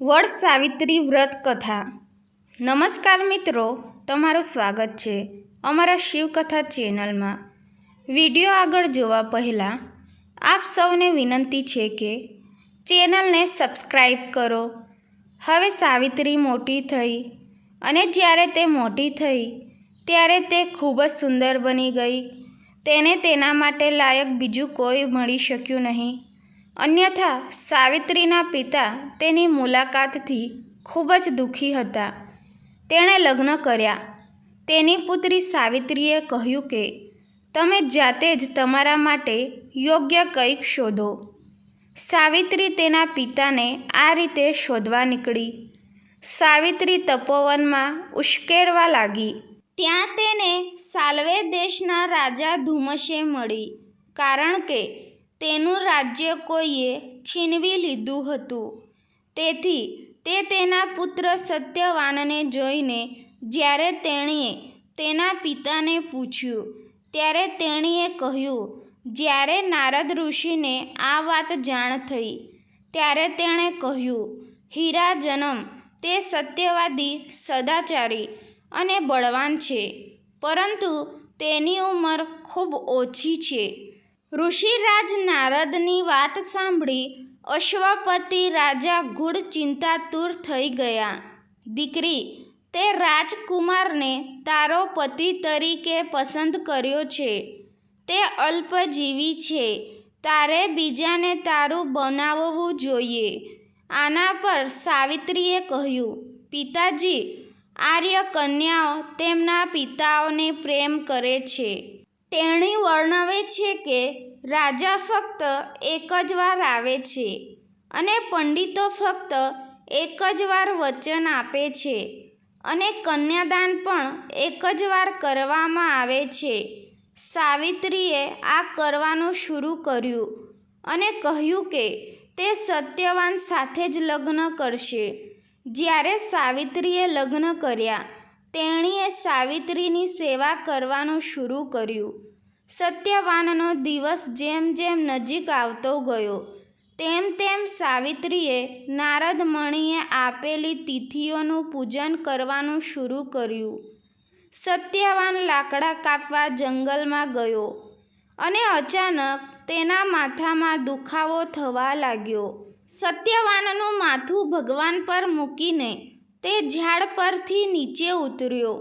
વડ સાવિત્રી વ્રત કથા. નમસ્કાર મિત્રો, તમારું સ્વાગત છે અમારા શિવકથા ચેનલમાં. વીડિયો આગળ જોવા પહેલાં, આપ સૌને વિનંતી છે કે ચેનલને સબસ્ક્રાઈબ કરો. હવે સાવિત્રી મોટી થઈ અને જ્યારે તે મોટી થઈ, ત્યારે તે ખૂબ જ સુંદર બની ગઈ. તેને તેના માટે લાયક બીજું કોઈ મળી શક્યું નહીં. અન્યથા સાવિત્રીના પિતા તેની મુલાકાતથી ખૂબ જ દુઃખી હતા. તેણે લગ્ન કર્યા. તેની પુત્રી સાવિત્રીએ કહ્યું કે, તમે જાતે જ તમારા માટે યોગ્ય કંઈક શોધો. સાવિત્રી તેના પિતાને આ રીતે શોધવા નીકળી. સાવિત્રી તપોવનમાં ઉશ્કેરવા લાગી. ત્યાં તેને સાલ્વે દેશના રાજા ધુમસે મળી, કારણ કે તેનું રાજ્ય કોઈએ છીનવી લીધું હતું. તેથી તે તેના પુત્ર સત્યવાનને જોઈને જ્યારે તેણીએ તેના પિતાને પૂછ્યું, ત્યારે તેણીએ કહ્યું, જ્યારે નારદ ઋષિને આ વાત જાણ થઈ, ત્યારે તેણે કહ્યું, હીરા જન્મ, તે સત્યવાદી, સદાચારી અને બળવાન છે. પરંતુ તેની ઉંમર ખૂબ ઓછી છે. ઋષિરાજ નારદની વાત સાંભળી અશ્વપતિ રાજા ગુડ ચિંતાતુર થઈ ગયા. દીકરી, તે રાજકુમારને તારો પતિ તરીકે પસંદ કર્યો છે. તે અલ્પજીવી છે. તારે બીજાને તારું બનાવવું જોઈએ. આના પર સાવિત્રીએ કહ્યું, પિતાજી આર્ય કન્યાઓ તેમના પિતાઓને પ્રેમ કરે છે. તેણી વર્ણવે છે કે રાજા ફક્ત એક જ વાર આવે છે અને પંડિતો ફક્ત એક જ વાર વચન આપે છે અને કન્યાદાન પણ એક જ વાર કરવામાં આવે છે. સાવિત્રીએ આ કરવાનું શરૂ કર્યું અને કહ્યું કે તે સત્યવાન સાથે જ લગ્ન કરશે. જ્યારે સાવિત્રીએ લગ્ન કર્યા તેણીએ સાવિત્રીની સેવા કરવાનું શરૂ કર્યું. સત્યવાનનો દિવસ જેમ જેમ નજીક આવતો ગયો, તેમ તેમ સાવિત્રીએ નારદ મણીએ આપેલી તિથિઓનું પૂજન કરવાનું શરૂ કર્યું. સત્યવાન લાકડા કાપવા જંગલમાં ગયો અને અચાનક તેના માથામાં દુખાવો થવા લાગ્યો. સત્યવાનનું માથું ભગવાન પર મૂકીને તે ઝાડ પરથી નીચે ઉતર્યો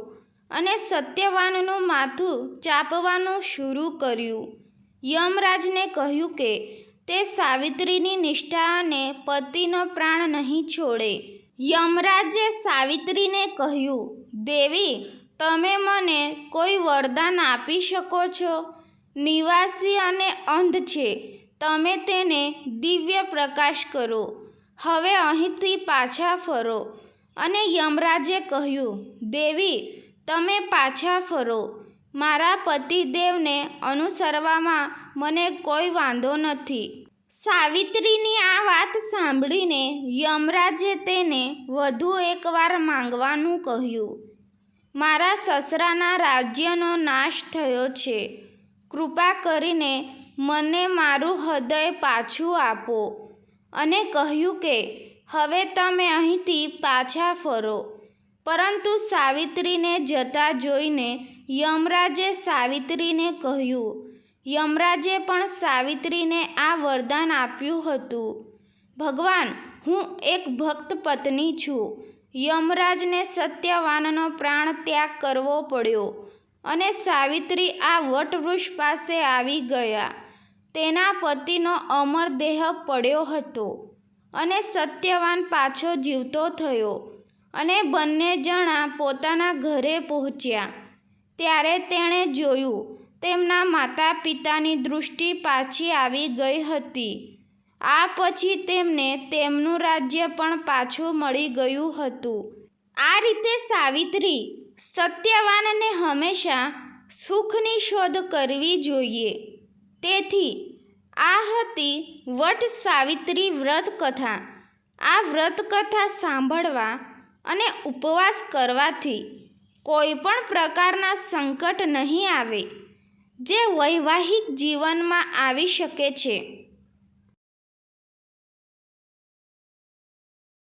અને સત્યવાનનું માથું ચાપવાનું શરૂ કર્યું. યમરાજને કહ્યું કે, તે સાવિત્રીની નિષ્ઠા અને પતિનો પ્રાણ નહીં છોડે. યમરાજે સાવિત્રીને કહ્યું, દેવી, તમે મને કોઈ વરદાન આપી શકો છો? નિવાસી અને અંધ છે. તમે તેને દિવ્ય પ્રકાશ કરો. હવે અહીંથી પાછા ફરો. અને યમરાજે કહ્યું, દેવી, તમે પાછા ફરો. મારા પતિદેવને અનુસરવામાં મને કોઈ વાંધો નથી. સાવિત્રીની આ વાત સાંભળીને યમરાજે તેને વધુ એકવાર માંગવાનું કહ્યું, મારા સસરાના રાજ્યનો નાશ થયો છે. કૃપા કરીને મને મારું હૃદય પાછું આપો. અને કહ્યું કે હવે તમે અહીંથી પાછા ફરો. પરંતુ સાવિત્રીને જતા જોઈને યમરાજે સાવિત્રીને કહ્યું, યમરાજે પણ સાવિત્રીને આ વરદાન આપ્યું હતું. ભગવાન, હું એક ભક્ત પત્ની છું. યમરાજને સત્યવાનનો પ્રાણ ત્યાગ કરવો પડ્યો અને સાવિત્રી આ વટવૃક્ષ પાસે આવી ગયા. તેના પતિનો અમર દેહ પડ્યો હતો. અને સત્યવાન પાછો જીવતો થયો. અને બંને જણા પોતાના ઘરે પહોંચ્યા. ત્યારે તેણે જોયું, તેમના માતા પિતાની દૃષ્ટિ પાછી આવી ગઈ હતી. આ પછી તેમને તેમનું રાજ્ય પણ પાછું મળી ગયું હતું. આ રીતે સાવિત્રી સત્યવાનને હંમેશા સુખની શોધ કરવી જોઈએ. તેથી આ હતી વટ સાવિત્રી વ્રત કથા આ વ્રત કથા સાંભળવા અને ઉપવાસ કરવાથી કોઈ પણ પ્રકારના સંકટ નહીં આવે, જે વૈવાહિક જીવનમાં આવી શકે છે.